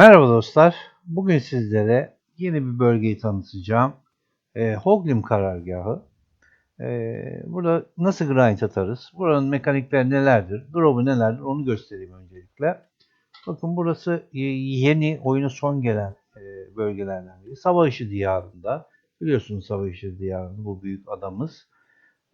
Merhaba dostlar. Bugün sizlere yeni bir bölgeyi tanıtacağım. E, Hoglim karargahı. E, burada nasıl grind atarız? Buranın mekanikleri nelerdir? Drop'u nelerdir? Onu göstereyim öncelikle. Bakın burası e, yeni oyuna son gelen e, bölgelerden biri. Işığı Diyarı'nda. Biliyorsunuz Savaş Işığı Diyarı'nda bu büyük adamız.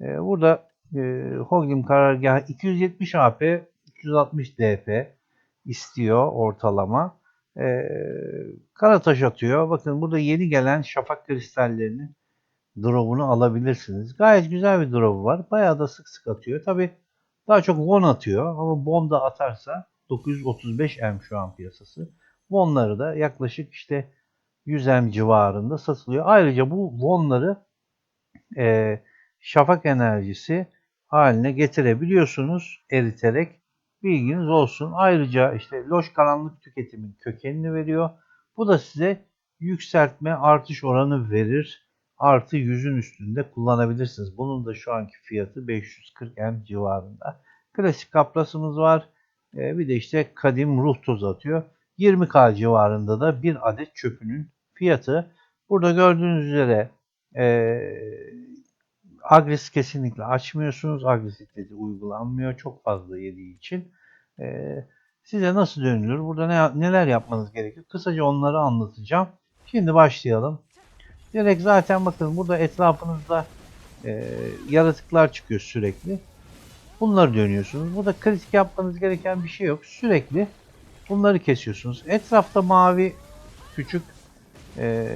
E, burada e, Hoglim karargahı 270 AP, 360 DP istiyor ortalama. Ee, kara atıyor. Bakın burada yeni gelen şafak kristallerinin drop'unu alabilirsiniz. Gayet güzel bir drop'u var. Bayağı da sık sık atıyor. Tabi daha çok won atıyor ama bon da atarsa 935 M şu an piyasası. Won'ları da yaklaşık işte 100 M civarında satılıyor. Ayrıca bu won'ları e, şafak enerjisi haline getirebiliyorsunuz eriterek. Bilginiz olsun. Ayrıca işte loş karanlık tüketimin kökenini veriyor. Bu da size yükseltme artış oranı verir. Artı yüzün üstünde kullanabilirsiniz. Bunun da şu anki fiyatı 540 M civarında. Klasik kaplasımız var. Ee, bir de işte kadim ruh tozu atıyor. 20K civarında da bir adet çöpünün fiyatı. Burada gördüğünüz üzere ee, Agres kesinlikle açmıyorsunuz. Agresif uygulanmıyor. Çok fazla yediği için. Ee, size nasıl dönülür? Burada ne, neler yapmanız gerekiyor? Kısaca onları anlatacağım. Şimdi başlayalım. Direkt zaten bakın burada etrafınızda e, yaratıklar çıkıyor sürekli. Bunları dönüyorsunuz. Burada kritik yapmanız gereken bir şey yok. Sürekli bunları kesiyorsunuz. Etrafta mavi küçük e,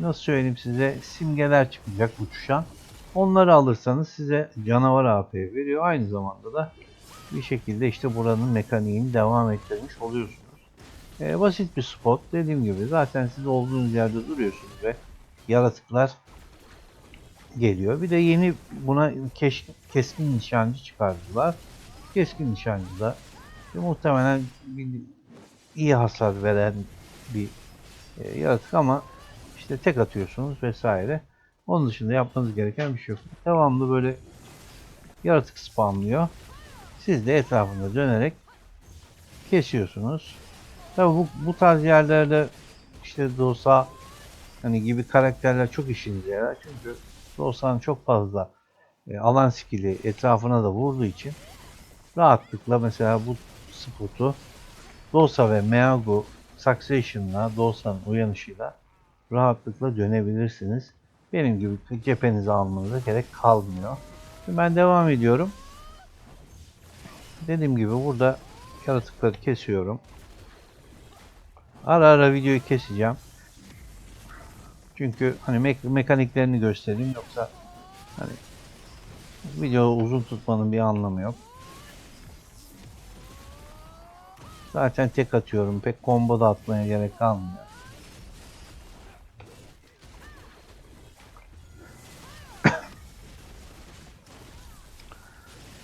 nasıl söyleyeyim size simgeler çıkacak uçuşan. Onları alırsanız size canavar AP veriyor. Aynı zamanda da bir şekilde işte buranın mekaniğini devam ettirmiş oluyorsunuz. Ee, basit bir spot. Dediğim gibi zaten siz olduğunuz yerde duruyorsunuz ve yaratıklar geliyor. Bir de yeni buna keş, keskin nişancı çıkardılar. Keskin nişancı da muhtemelen bir, iyi hasar veren bir e, yaratık ama işte tek atıyorsunuz vesaire. Onun dışında yapmanız gereken bir şey yok. Devamlı böyle yaratık spamlıyor. Siz de etrafında dönerek kesiyorsunuz. Tabi bu, bu tarz yerlerde işte Dosa hani gibi karakterler çok işinize yarar. Çünkü Dosa'nın çok fazla e, alan skili etrafına da vurduğu için rahatlıkla mesela bu spotu Dosa ve Meago Succession'la Dosa'nın uyanışıyla rahatlıkla dönebilirsiniz. Benim gibi cephenize almanıza gerek kalmıyor. Şimdi ben devam ediyorum. Dediğim gibi burada yaratıkları kesiyorum. Ara ara videoyu keseceğim. Çünkü hani me mekaniklerini göstereyim yoksa hani video uzun tutmanın bir anlamı yok. Zaten tek atıyorum. Pek combo da atmaya gerek kalmıyor.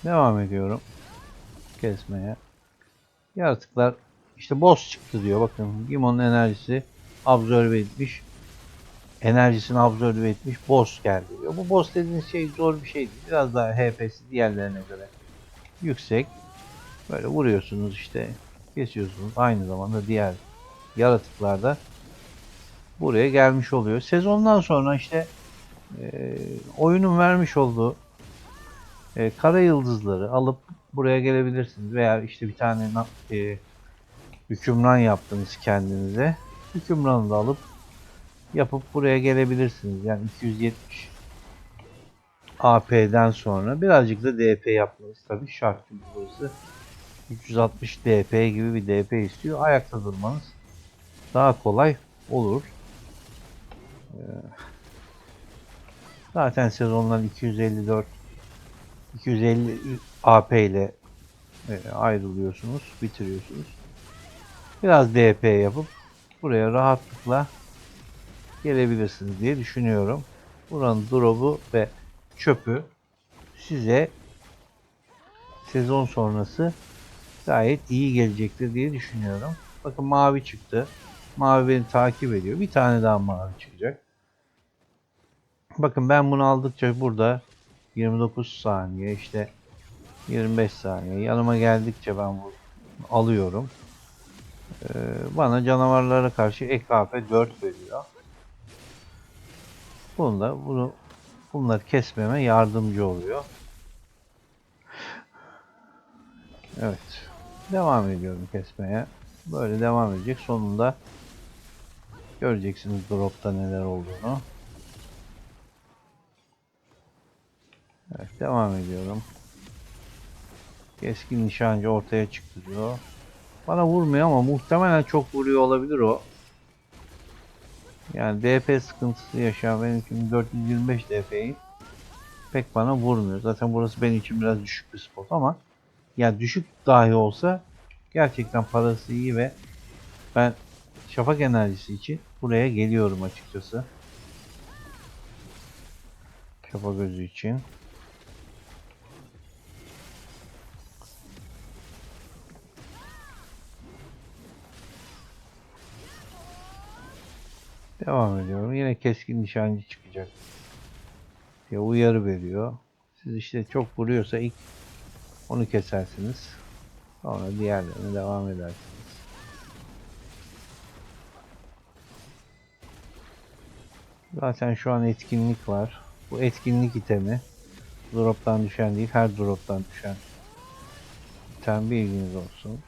Devam ediyorum kesmeye. Yaratıklar işte boss çıktı diyor. Bakın Gimon'un enerjisi absorbe etmiş. Enerjisini absorbe etmiş. Boss geldi diyor. Bu boss dediğiniz şey zor bir şey. Biraz daha HP'si diğerlerine göre yüksek. Böyle vuruyorsunuz işte. Kesiyorsunuz. Aynı zamanda diğer yaratıklar da buraya gelmiş oluyor. Sezondan sonra işte e, oyunun vermiş olduğu e, kara yıldızları alıp buraya gelebilirsiniz. Veya işte bir tane e, hükümran yaptınız kendinize. Hükümranı da alıp yapıp buraya gelebilirsiniz. Yani 270 AP'den sonra birazcık da DP yapmanız tabii şart burası 360 DP gibi bir DP istiyor. Ayakta durmanız daha kolay olur. Ee, zaten sezonlar 254 250 AP ile e, ayrılıyorsunuz, bitiriyorsunuz. Biraz DP yapıp buraya rahatlıkla gelebilirsiniz diye düşünüyorum. Buranın drop'u ve çöpü size sezon sonrası gayet iyi gelecektir diye düşünüyorum. Bakın mavi çıktı. Mavi beni takip ediyor. Bir tane daha mavi çıkacak. Bakın ben bunu aldıkça burada 29 saniye işte 25 saniye yanıma geldikçe ben bu alıyorum. Ee, bana canavarlara karşı ek AP 4 veriyor. Bunda bunu bunları kesmeme yardımcı oluyor. Evet. Devam ediyorum kesmeye. Böyle devam edecek. Sonunda göreceksiniz dropta neler olduğunu. Evet devam ediyorum. Keskin nişancı ortaya çıktı diyor. Bana vurmuyor ama muhtemelen çok vuruyor olabilir o. Yani DP sıkıntısı yaşayan benim için 425 DP'yi pek bana vurmuyor. Zaten burası benim için biraz düşük bir spot ama yani düşük dahi olsa gerçekten parası iyi ve ben şafak enerjisi için buraya geliyorum açıkçası. Şafak gözü için. Devam ediyorum. Yine keskin nişancı çıkacak. diye uyarı veriyor. Siz işte çok vuruyorsa ilk onu kesersiniz. Sonra diğerlerine devam edersiniz. Zaten şu an etkinlik var. Bu etkinlik itemi drop'tan düşen değil, her drop'tan düşen item bilginiz olsun.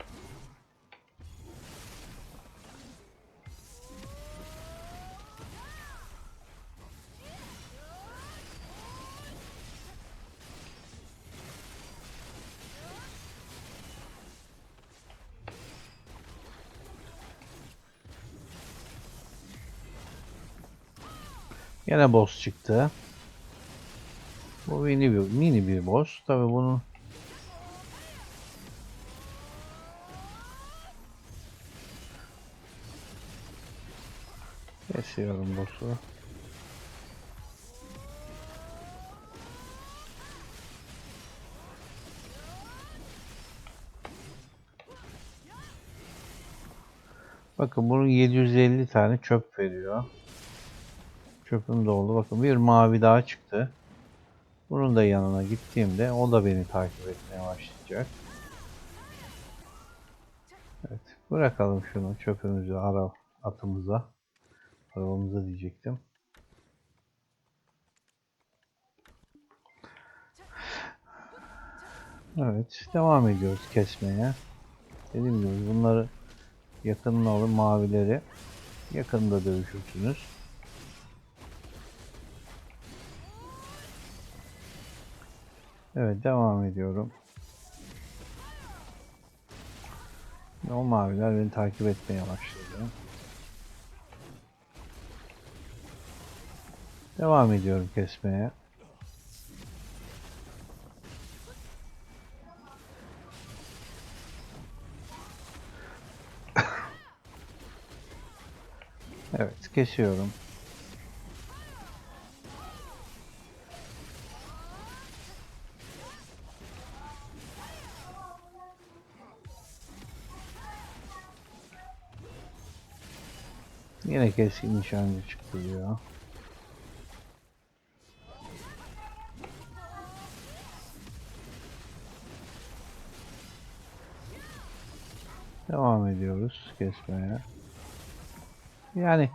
Yine boss çıktı. Bu mini bir, mini bir boss. Tabi bunun Kesiyorum boss'u. Bakın bunun 750 tane çöp veriyor. Çöpüm doldu. Bakın bir mavi daha çıktı. Bunun da yanına gittiğimde o da beni takip etmeye başlayacak. Evet. Bırakalım şunu çöpümüzü ara atımıza. Arabamıza diyecektim. Evet. Devam ediyoruz kesmeye. Dediğim gibi bunları yakınına alın mavileri. Yakında dövüşürsünüz. Evet devam ediyorum. O maviler beni takip etmeye başladı. Devam ediyorum kesmeye. Evet kesiyorum. Yine keskin nişancı çıktı diyor. Devam ediyoruz kesmeye. Yani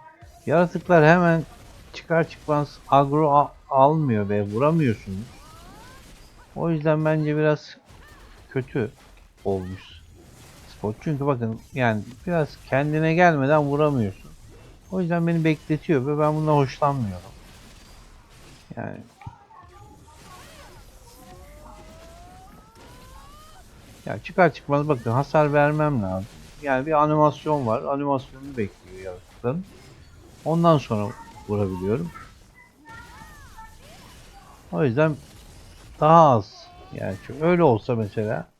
yaratıklar hemen çıkar çıkmaz agro al- almıyor ve vuramıyorsunuz. O yüzden bence biraz kötü olmuş spot. Çünkü bakın yani biraz kendine gelmeden vuramıyorsun. O yüzden beni bekletiyor ve ben bundan hoşlanmıyorum. Yani ya çıkar çıkmaz bakın hasar vermem lazım. Yani bir animasyon var. Animasyonu bekliyor yaratıkların. Ondan sonra vurabiliyorum. O yüzden daha az. Yani öyle olsa mesela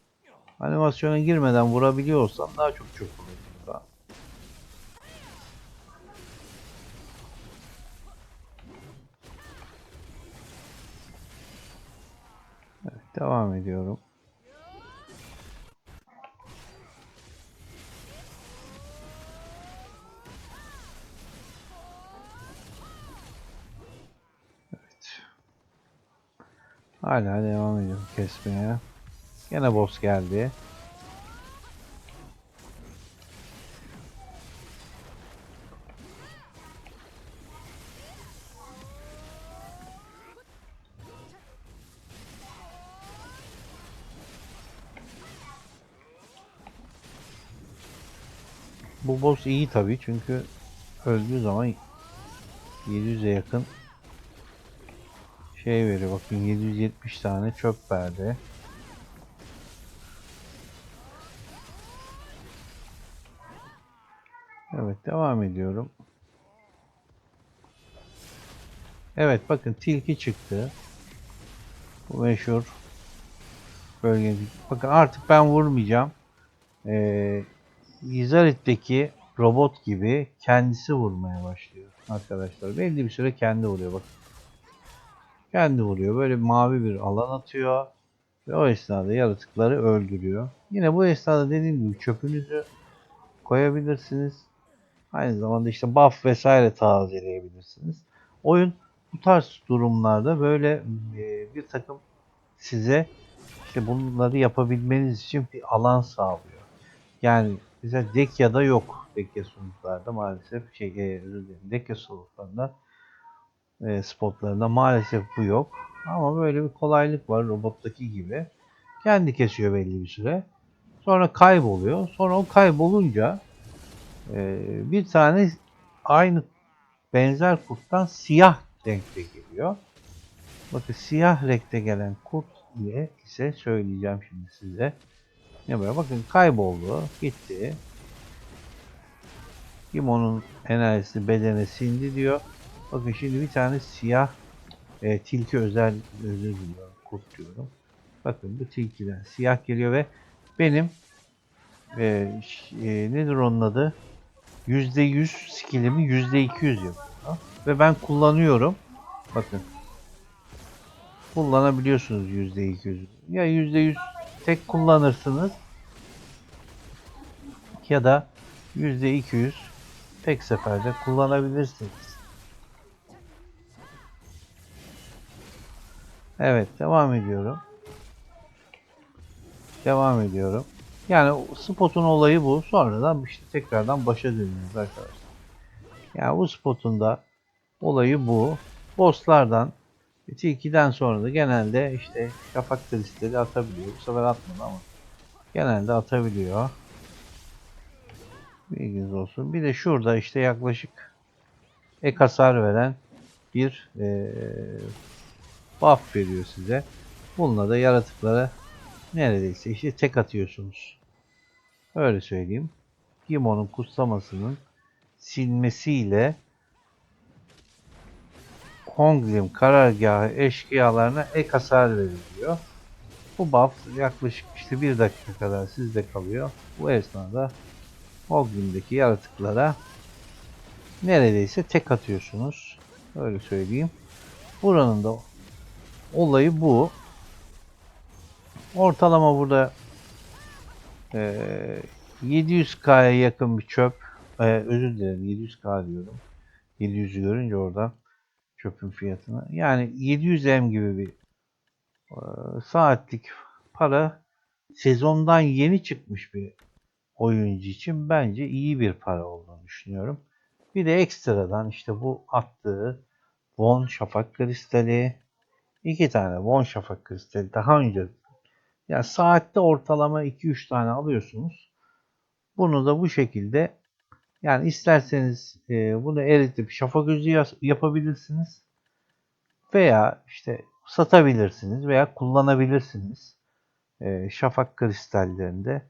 animasyona girmeden vurabiliyorsam daha çok çok devam ediyorum. Evet. Hala devam ediyorum kesmeye. Gene boss geldi. Bu boss iyi tabii çünkü öldüğü zaman 700'e yakın şey veriyor. Bakın 770 tane çöp verdi. Evet devam ediyorum. Evet bakın tilki çıktı. Bu meşhur bölge. Bakın artık ben vurmayacağım. Ee, Izarit'teki robot gibi kendisi vurmaya başlıyor arkadaşlar. Belli bir süre kendi vuruyor bak. Kendi vuruyor. Böyle mavi bir alan atıyor. Ve o esnada yaratıkları öldürüyor. Yine bu esnada dediğim gibi çöpünüzü koyabilirsiniz. Aynı zamanda işte buff vesaire tazeleyebilirsiniz. Oyun bu tarz durumlarda böyle e, bir takım size işte bunları yapabilmeniz için bir alan sağlıyor. Yani mesela Dekya'da yok. Dekya sunucularda maalesef şey e, özür dilerim. Dekya sunucularında e, spotlarında maalesef bu yok. Ama böyle bir kolaylık var robottaki gibi. Kendi kesiyor belli bir süre. Sonra kayboluyor. Sonra o kaybolunca e, bir tane aynı benzer kurttan siyah renkte geliyor. Bakın siyah renkte gelen kurt ile ise söyleyeceğim şimdi size. Ne böyle bakın kayboldu, gitti. Limonun enerjisi bedene sindi diyor. Bakın şimdi bir tane siyah e, tilki özel özür diliyorum. Kurt diyorum. Bakın bu tilkiden siyah geliyor ve benim e, e, nedir onun adı? %100 skillimi %200 yapıyor. Ve ben kullanıyorum. Bakın. Kullanabiliyorsunuz %200. Ya %100 tek kullanırsınız. Ya da %200 tek seferde kullanabilirsiniz. Evet devam ediyorum. Devam ediyorum. Yani spotun olayı bu. Sonradan işte tekrardan başa dönüyoruz arkadaşlar. Yani bu spotun da olayı bu. Bosslardan T2'den sonra da genelde işte şafak kristali atabiliyor. Bu sefer atmadı ama genelde atabiliyor. Bilginiz olsun. Bir de şurada işte yaklaşık ek hasar veren bir eee buff veriyor size. Bununla da yaratıklara neredeyse işte tek atıyorsunuz. Öyle söyleyeyim. Gimon'un kutsamasının silmesiyle Honglim karargahı eşkıyalarına ek hasar veriliyor. Bu buff yaklaşık işte bir dakika kadar sizde kalıyor. Bu esnada Honglim'deki yaratıklara neredeyse tek atıyorsunuz. Öyle söyleyeyim. Buranın da olayı bu. Ortalama burada eee 700K'ya yakın bir çöp. Eee, özür dilerim 700K diyorum. 700'ü görünce orada çöpün fiyatını. Yani 700M gibi bir eee, saatlik para sezondan yeni çıkmış bir oyuncu için bence iyi bir para olduğunu düşünüyorum. Bir de ekstradan işte bu attığı Von Şafak Kristali, iki tane Von Şafak Kristali daha önce yani saatte ortalama 2-3 tane alıyorsunuz. Bunu da bu şekilde yani isterseniz e, bunu eritip şafak özü yapabilirsiniz. Veya işte satabilirsiniz veya kullanabilirsiniz. E, şafak kristallerinde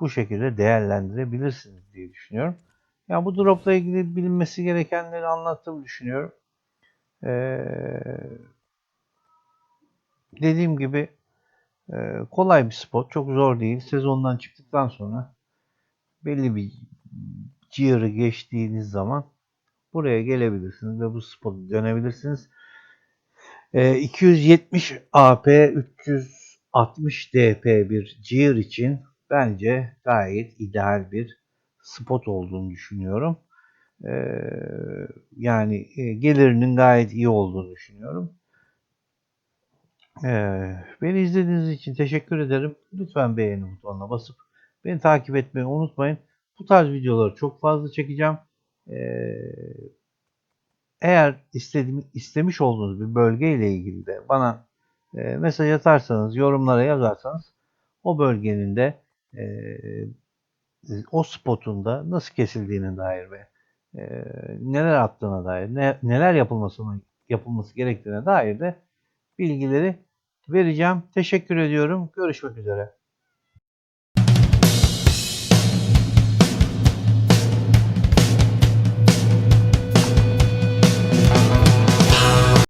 bu şekilde değerlendirebilirsiniz diye düşünüyorum. Ya bu dropla ilgili bilinmesi gerekenleri anlattığımı düşünüyorum. Ee, dediğim gibi e, kolay bir spot. Çok zor değil. Sezondan çıktıktan sonra belli bir cihırı geçtiğiniz zaman buraya gelebilirsiniz ve bu spotu dönebilirsiniz. Ee, 270 AP 360 DP bir cihır için bence gayet ideal bir spot olduğunu düşünüyorum. Ee, yani e, gelirinin gayet iyi olduğunu düşünüyorum. Ee, beni izlediğiniz için teşekkür ederim. Lütfen beğeni butonuna basıp beni takip etmeyi unutmayın. Bu tarz videoları çok fazla çekeceğim. Ee, eğer istediğim, istemiş olduğunuz bir bölge ile ilgili de bana e, mesaj atarsanız, yorumlara yazarsanız o bölgenin de e, o spotunda nasıl kesildiğine dair ve e, neler attığına dair, ne, neler yapılmasını yapılması gerektiğine dair de bilgileri vereceğim. Teşekkür ediyorum. Görüşmek üzere.